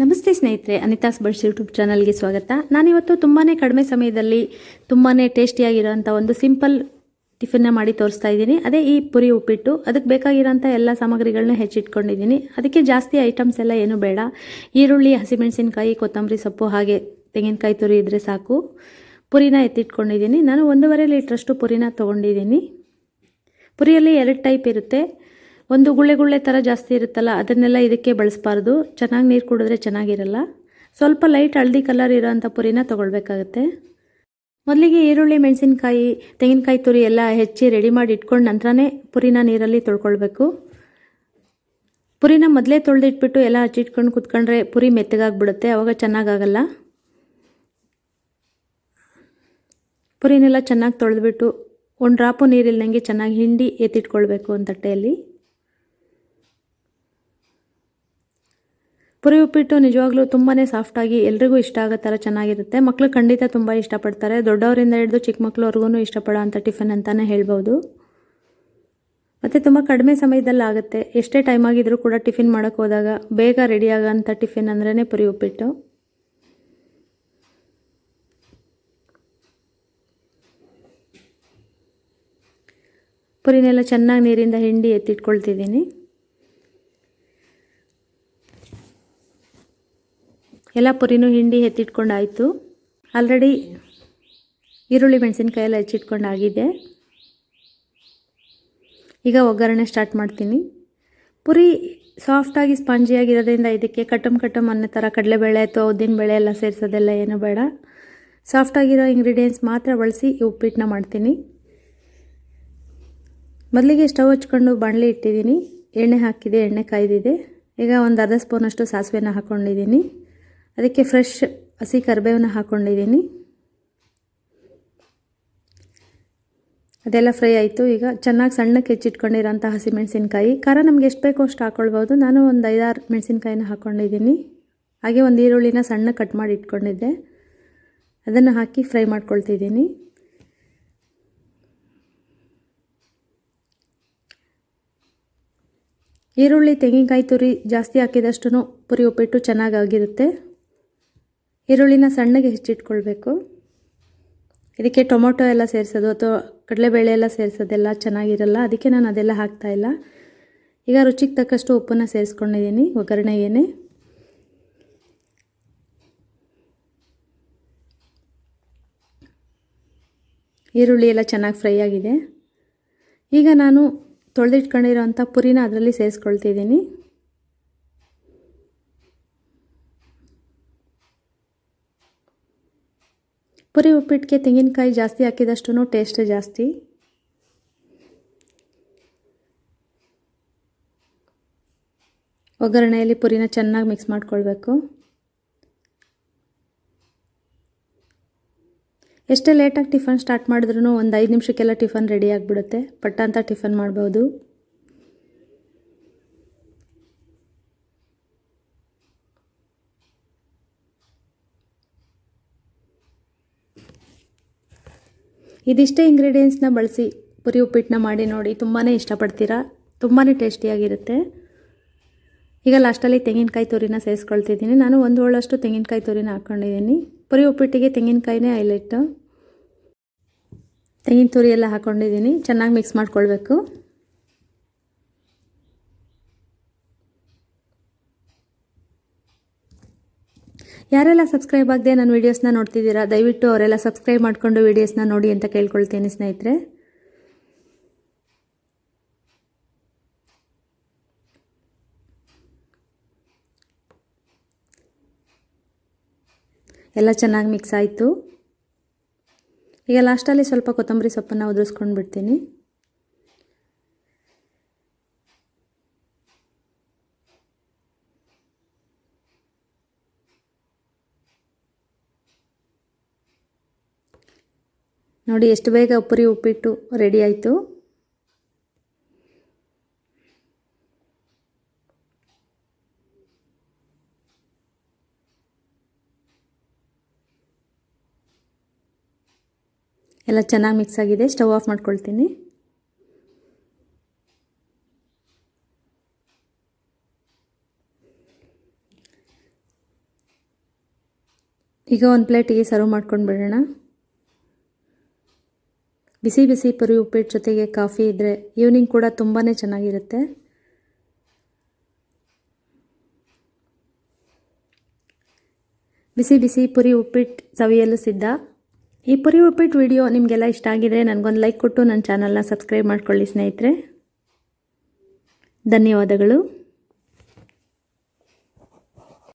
ನಮಸ್ತೆ ಸ್ನೇಹಿತರೆ, ಅನಿತಾಸ್ buds YouTube ಚಾನಲ್ಗೆ ಸ್ವಾಗತ. ನಾನಿವತ್ತು ತುಂಬಾ ಕಡಿಮೆ ಸಮಯದಲ್ಲಿ ತುಂಬಾ ಟೇಸ್ಟಿಯಾಗಿರೋಂಥ ಒಂದು ಸಿಂಪಲ್ ಟಿಫಿನ್ನ ಮಾಡಿ ತೋರಿಸ್ತಾ ಇದ್ದೀನಿ. ಅದೇ ಈ ಪುರಿ ಉಪ್ಪಿಟ್ಟು, ಅದಕ್ಕೆ ಬೇಕಾಗಿರೋಂಥ ಎಲ್ಲ ಸಾಮಗ್ರಿಗಳನ್ನ ಹೆಚ್ಚಿಟ್ಕೊಂಡಿದ್ದೀನಿ. ಅದಕ್ಕೆ ಜಾಸ್ತಿ ಐಟಮ್ಸ್ ಎಲ್ಲ ಏನು ಬೇಡ. ಈರುಳ್ಳಿ, ಹಸಿಮೆಣಸಿನಕಾಯಿ, ಕೊತ್ತಂಬರಿ ಸೊಪ್ಪು, ಹಾಗೆ ತೆಂಗಿನಕಾಯಿ ತುರಿ ಇದ್ದರೆ ಸಾಕು. ಪುರಿನ ಎತ್ತಿಟ್ಕೊಂಡಿದ್ದೀನಿ. ನಾನು ಒಂದೂವರೆ ಲೀಟ್ರಷ್ಟು ಪುರಿನ ತೊಗೊಂಡಿದ್ದೀನಿ. ಪುರಿಯಲ್ಲಿ ಎರಡು ಟೈಪ್ ಇರುತ್ತೆ. ಒಂದು ಗುಳ್ಳೆ ಗುಳ್ಳೆ ಥರ ಜಾಸ್ತಿ ಇರುತ್ತಲ್ಲ, ಅದನ್ನೆಲ್ಲ ಇದಕ್ಕೆ ಬಳಸಬಾರ್ದು. ಚೆನ್ನಾಗಿ ನೀರು ಕುಡಿದ್ರೆ ಚೆನ್ನಾಗಿರಲ್ಲ. ಸ್ವಲ್ಪ ಲೈಟ್ ಹಳದಿ ಕಲರ್ ಇರೋಂಥ ಪುರಿನ ತೊಗೊಳ್ಬೇಕಾಗತ್ತೆ. ಮೊದಲಿಗೆ ಈರುಳ್ಳಿ, ಮೆಣಸಿನಕಾಯಿ, ತೆಂಗಿನಕಾಯಿ ತುರಿ ಎಲ್ಲ ಹೆಚ್ಚಿ ರೆಡಿ ಮಾಡಿ ಇಟ್ಕೊಂಡು ನಂತರನೇ ಪುರಿನ ನೀರಲ್ಲಿ ತೊಳ್ಕೊಳ್ಬೇಕು. ಪುರಿನ ಮೊದಲೇ ತೊಳೆದಿಟ್ಬಿಟ್ಟು ಎಲ್ಲ ಹಚ್ಚಿಟ್ಕೊಂಡು ಕುತ್ಕೊಂಡ್ರೆ ಪುರಿ ಮೆತ್ತಗಾಗ್ಬಿಡುತ್ತೆ, ಅವಾಗ ಚೆನ್ನಾಗಾಗಲ್ಲ. ಪುರಿನೆಲ್ಲ ಚೆನ್ನಾಗಿ ತೊಳೆದ್ಬಿಟ್ಟು ಒಂದು ಡ್ರಾಪು ನೀರಿಲ್ದಂಗೆ ಚೆನ್ನಾಗಿ ಹಿಂಡಿ ಎತ್ತಿಟ್ಕೊಳ್ಬೇಕು ಒಂದು ತಟ್ಟೆಯಲ್ಲಿ. ಪುರಿ ಉಪ್ಪಿಟ್ಟು ನಿಜವಾಗ್ಲೂ ತುಂಬಾ ಸಾಫ್ಟಾಗಿ ಎಲ್ರಿಗೂ ಇಷ್ಟ ಆಗೋ ಥರ ಚೆನ್ನಾಗಿರುತ್ತೆ. ಮಕ್ಕಳು ಖಂಡಿತ ತುಂಬ ಇಷ್ಟಪಡ್ತಾರೆ. ದೊಡ್ಡವರಿಂದ ಹಿಡಿದು ಚಿಕ್ಕ ಮಕ್ಕಳವ್ರಿಗೂ ಇಷ್ಟಪಡೋ ಅಂಥ ಟಿಫನ್ ಅಂತಲೇ ಹೇಳ್ಬೋದು. ಮತ್ತು ತುಂಬ ಕಡಿಮೆ ಸಮಯದಲ್ಲಿ ಆಗುತ್ತೆ. ಎಷ್ಟೇ ಟೈಮ್ ಆಗಿದ್ರೂ ಕೂಡ ಟಿಫಿನ್ ಮಾಡೋಕ್ಕೆ ಹೋದಾಗ ಬೇಗ ರೆಡಿ ಆಗೋಂಥ ಟಿಫಿನ್ ಅಂದ್ರೇ ಪುರಿ ಉಪ್ಪಿಟ್ಟು ಪುರಿನೆಲ್ಲ ಚೆನ್ನಾಗಿ ನೀರಿಂದ ಹಿಂಡಿ ಎತ್ತಿಟ್ಕೊಳ್ತಿದ್ದೀನಿ. ಎಲ್ಲ ಪುರಿನೂ ಹಿಂಡಿ ಎತ್ತಿಟ್ಕೊಂಡಾಯಿತು. ಆಲ್ರೆಡಿ ಈರುಳ್ಳಿ ಮೆಣಸಿನ್ಕಾಯಿ ಎಲ್ಲ ಹೆಚ್ಚಿಟ್ಕೊಂಡಾಗಿದೆ. ಈಗ ಒಗ್ಗರಣೆ ಸ್ಟಾರ್ಟ್ ಮಾಡ್ತೀನಿ. ಪುರಿ ಸಾಫ್ಟಾಗಿ ಸ್ಪಂಜಿಯಾಗಿರೋದ್ರಿಂದ ಇದಕ್ಕೆ ಕಟಮ್ ಕಟಮ್ ಅನ್ನೋ ಥರ ಕಡಲೆಬೇಳೆ ಅಥವಾ ಉದ್ದಿನಬೇಳೆ ಎಲ್ಲ ಸೇರಿಸೋದೆಲ್ಲ ಏನು ಬೇಡ. ಸಾಫ್ಟಾಗಿರೋ ಇಂಗ್ರೀಡಿಯೆಂಟ್ಸ್ ಮಾತ್ರ ಬಳಸಿ ಉಪ್ಪಿಟ್ಟನ್ನ ಮಾಡ್ತೀನಿ. ಮೊದಲಿಗೆ ಸ್ಟವ್ ಹಚ್ಕೊಂಡು ಬಾಣಲೆ ಇಟ್ಟಿದ್ದೀನಿ. ಎಣ್ಣೆ ಹಾಕಿದೆ, ಎಣ್ಣೆ ಕಾಯ್ದಿದೆ. ಈಗ ಒಂದು ಅರ್ಧ ಸ್ಪೂನಷ್ಟು ಸಾಸಿವೆನ ಹಾಕ್ಕೊಂಡಿದ್ದೀನಿ ಅದಕ್ಕೆ ಫ್ರೆಶ್ ಹಸಿ ಕರಿಬೇವನ್ನ ಹಾಕ್ಕೊಂಡಿದ್ದೀನಿ ಅದೆಲ್ಲ ಫ್ರೈ ಆಯಿತು. ಈಗ ಚೆನ್ನಾಗಿ ಸಣ್ಣಕ್ಕೆ ಹೆಚ್ಚಿಟ್ಕೊಂಡಿರೋಂಥ ಹಸಿಮೆಣಸಿನ್ಕಾಯಿ ಖಾರ ನಮ್ಗೆ ಎಷ್ಟು ಬೇಕೋ ಅಷ್ಟು ಹಾಕ್ಕೊಳ್ಬೋದು ನಾನು ಒಂದು ಐದಾರು ಮೆಣಸಿನ್ಕಾಯಿನ ಹಾಕ್ಕೊಂಡಿದ್ದೀನಿ ಹಾಗೆ ಒಂದು ಈರುಳ್ಳಿನ ಸಣ್ಣ ಕಟ್ ಮಾಡಿ ಇಟ್ಕೊಂಡಿದ್ದೆ. ಅದನ್ನು ಹಾಕಿ ಫ್ರೈ ಮಾಡ್ಕೊಳ್ತಿದ್ದೀನಿ. ಈರುಳ್ಳಿ, ತೆಂಗಿನಕಾಯಿ ತುರಿ ಜಾಸ್ತಿ ಹಾಕಿದಷ್ಟು ಪುರಿ ಉಪ್ಪಿಟ್ಟು ಚೆನ್ನಾಗಾಗಿರುತ್ತೆ ಈರುಳ್ಳಿನ ಸಣ್ಣಗೆ ಹೆಚ್ಚಿಟ್ಕೊಳ್ಬೇಕು. ಇದಕ್ಕೆ ಟೊಮೊಟೊ ಎಲ್ಲ ಸೇರಿಸೋದು ಅಥವಾ ಕಡಲೆಬೇಳೆ ಎಲ್ಲ ಸೇರಿಸೋದೆಲ್ಲ ಚೆನ್ನಾಗಿರಲ್ಲ, ಅದಕ್ಕೆ ನಾನು ಅದೆಲ್ಲ ಹಾಕ್ತಾಯಿಲ್ಲ ಈಗ ರುಚಿಗೆ ತಕ್ಕಷ್ಟು ಉಪ್ಪನ್ನು ಸೇರಿಸ್ಕೊಂಡಿದ್ದೀನಿ ಏನೇ. ಈರುಳ್ಳಿ ಎಲ್ಲ ಚೆನ್ನಾಗಿ ಫ್ರೈ ಆಗಿದೆ. ಈಗ ನಾನು ತೊಳೆದಿಟ್ಕೊಂಡಿರೋಂಥ ಪುರಿನ ಅದರಲ್ಲಿ ಸೇರಿಸ್ಕೊಳ್ತಿದ್ದೀನಿ. ಪುರಿ ಉಪ್ಪಿಟ್ಟಿಗೆ ತೆಂಗಿನಕಾಯಿ ಜಾಸ್ತಿ ಹಾಕಿದಷ್ಟು ಟೇಸ್ಟ್ ಜಾಸ್ತಿ. ಒಗ್ಗರಣೆಯಲ್ಲಿ ಪುರಿನ ಚೆನ್ನಾಗಿ ಮಿಕ್ಸ್ ಮಾಡ್ಕೊಳ್ಬೇಕು. ಎಷ್ಟೇ ಲೇಟಾಗಿ ಟಿಫನ್ ಸ್ಟಾರ್ಟ್ ಮಾಡಿದ್ರೂ ಒಂದು ಐದು ನಿಮಿಷಕ್ಕೆಲ್ಲ ಟಿಫನ್ ರೆಡಿ ಆಗಿಬಿಡುತ್ತೆ. ಪಟ್ಟ ಅಂತ ಟಿಫನ್ ಮಾಡ್ಬೋದು. ಇದಿಷ್ಟೇ ಇಂಗ್ರೀಡಿಯೆಂಟ್ಸ್ನ ಬಳಸಿ ಪುರಿ ಉಪ್ಪಿಟ್ಟನ್ನ ಮಾಡಿ ನೋಡಿ ತುಂಬಾ ಇಷ್ಟಪಡ್ತೀರಾ? ತುಂಬಾ ಟೇಸ್ಟಿಯಾಗಿರುತ್ತೆ. ಈಗ ಲಾಸ್ಟಲ್ಲಿ ತೆಂಗಿನಕಾಯಿ ತುರಿನ ಸೇರಿಸ್ಕೊಳ್ತಿದ್ದೀನಿ. ನಾನು ಒಂದು ಹೋಳಷ್ಟು ತೆಂಗಿನಕಾಯಿ ತುರಿನ ಹಾಕ್ಕೊಂಡಿದ್ದೀನಿ. ಪುರಿ ಉಪ್ಪಿಟ್ಟಿಗೆ ತೆಂಗಿನಕಾಯಿನೇ ಹೈಲೈಟು ತೆಂಗಿನ ತುರಿ ಎಲ್ಲ ಹಾಕ್ಕೊಂಡಿದ್ದೀನಿ. ಚೆನ್ನಾಗಿ ಮಿಕ್ಸ್ ಮಾಡ್ಕೊಳ್ಬೇಕು. ಯಾರೆಲ್ಲ ಸಬ್ಸ್ಕ್ರೈಬ್ ಆಗದೆ ನನ್ನ ವೀಡಿಯೋಸ್ನ ನೋಡ್ತಿದ್ದೀರಾ, ದಯವಿಟ್ಟು ಅವರೆಲ್ಲ ಸಬ್ಸ್ಕ್ರೈಬ್ ಮಾಡಿಕೊಂಡು ವೀಡಿಯೋಸ್ನ ನೋಡಿ ಅಂತ ಕೇಳ್ಕೊಳ್ತೀನಿ ಸ್ನೇಹಿತರೆ. ಎಲ್ಲ ಚೆನ್ನಾಗಿ ಮಿಕ್ಸ್ ಆಯಿತು. ಈಗ ಲಾಸ್ಟಲ್ಲಿ ಸ್ವಲ್ಪ ಕೊತ್ತಂಬರಿ ಸೊಪ್ಪನ್ನು ಉದುರಿಸ್ಕೊಂಡು ಬಿಡ್ತೀನಿ ನೋಡಿ, ಎಷ್ಟು ಬೇಗ ಪುರಿ ಉಪ್ಪಿಟ್ಟು ರೆಡಿ ಆಯಿತು. ಎಲ್ಲ ಚೆನ್ನಾಗಿ ಮಿಕ್ಸ್ ಆಗಿದೆ. ಸ್ಟವ್ ಆಫ್ ಮಾಡ್ಕೊಳ್ತೀನಿ. ಈಗ ಒಂದು ಪ್ಲೇಟಿಗೆ ಸರ್ವ್ ಮಾಡ್ಕೊಂಡು ಬಿಡೋಣ. ಬಿಸಿ ಬಿಸಿ ಪುರಿ ಉಪ್ಪಿಟ್ಟು ಜೊತೆಗೆ ಕಾಫಿ ಇದ್ದರೆ ಈವ್ನಿಂಗ್ ಕೂಡ ತುಂಬಾ ಚೆನ್ನಾಗಿರುತ್ತೆ. ಬಿಸಿ ಬಿಸಿ ಪುರಿ ಉಪ್ಪಿಟ್ಟು ಸವಿಯಲು ಸಿದ್ಧ. ಈ ಪುರಿ ಉಪ್ಪಿಟ್ಟು ವಿಡಿಯೋ ನಿಮಗೆಲ್ಲ ಇಷ್ಟ ಆಗಿದ್ರೆ ನನಗೊಂದು ಲೈಕ್ ಕೊಟ್ಟು ನನ್ನ ಚಾನಲ್ನ ಸಬ್ಸ್ಕ್ರೈಬ್ ಮಾಡ್ಕೊಳ್ಳಿ ಸ್ನೇಹಿತರೆ. ಧನ್ಯವಾದಗಳು.